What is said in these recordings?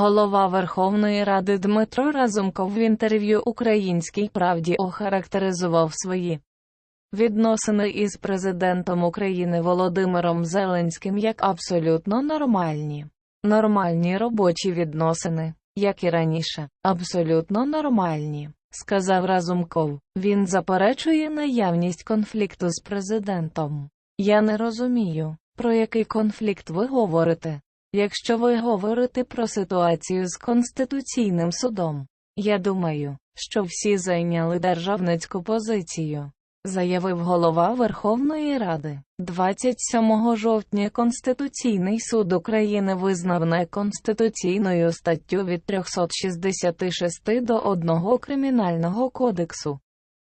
Голова Верховної Ради Дмитро Разумков в інтерв'ю Українській правді охарактеризував свої відносини із президентом України Володимиром Зеленським як абсолютно нормальні. Нормальні робочі відносини, як і раніше, абсолютно нормальні, сказав Разумков. Він заперечує наявність конфлікту з президентом. Я не розумію, про який конфлікт ви говорите. Якщо ви говорите про ситуацію з Конституційним судом, я думаю, що всі зайняли державницьку позицію, заявив голова Верховної Ради. 27 жовтня Конституційний суд України визнав неконституційною статтю від 366 до 1 Кримінального кодексу,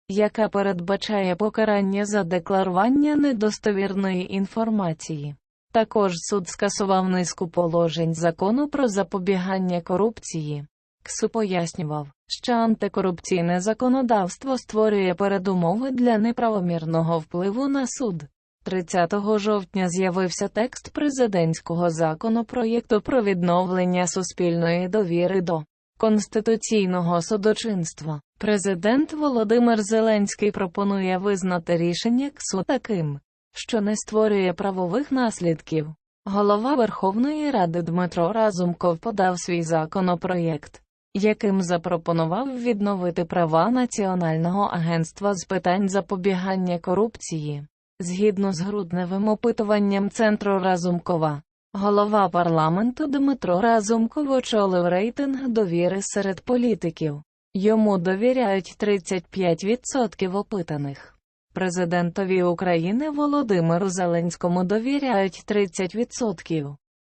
яка передбачає покарання за декларування недостовірної інформації. Також суд скасував низку положень закону про запобігання корупції. КСУ пояснював, що антикорупційне законодавство створює передумови для неправомірного впливу на суд. 30 жовтня з'явився текст президентського законопроєкту про відновлення суспільної довіри до конституційного судочинства. Президент Володимир Зеленський пропонує визнати рішення КСУ таким, що не створює правових наслідків. Голова Верховної Ради Дмитро Разумков подав свій законопроєкт, яким запропонував відновити права Національного агентства з питань запобігання корупції. Згідно з грудневим опитуванням Центру Разумкова, голова парламенту Дмитро Разумков очолив рейтинг довіри серед політиків. Йому довіряють 35% опитаних. Президентові України Володимиру Зеленському довіряють 30%.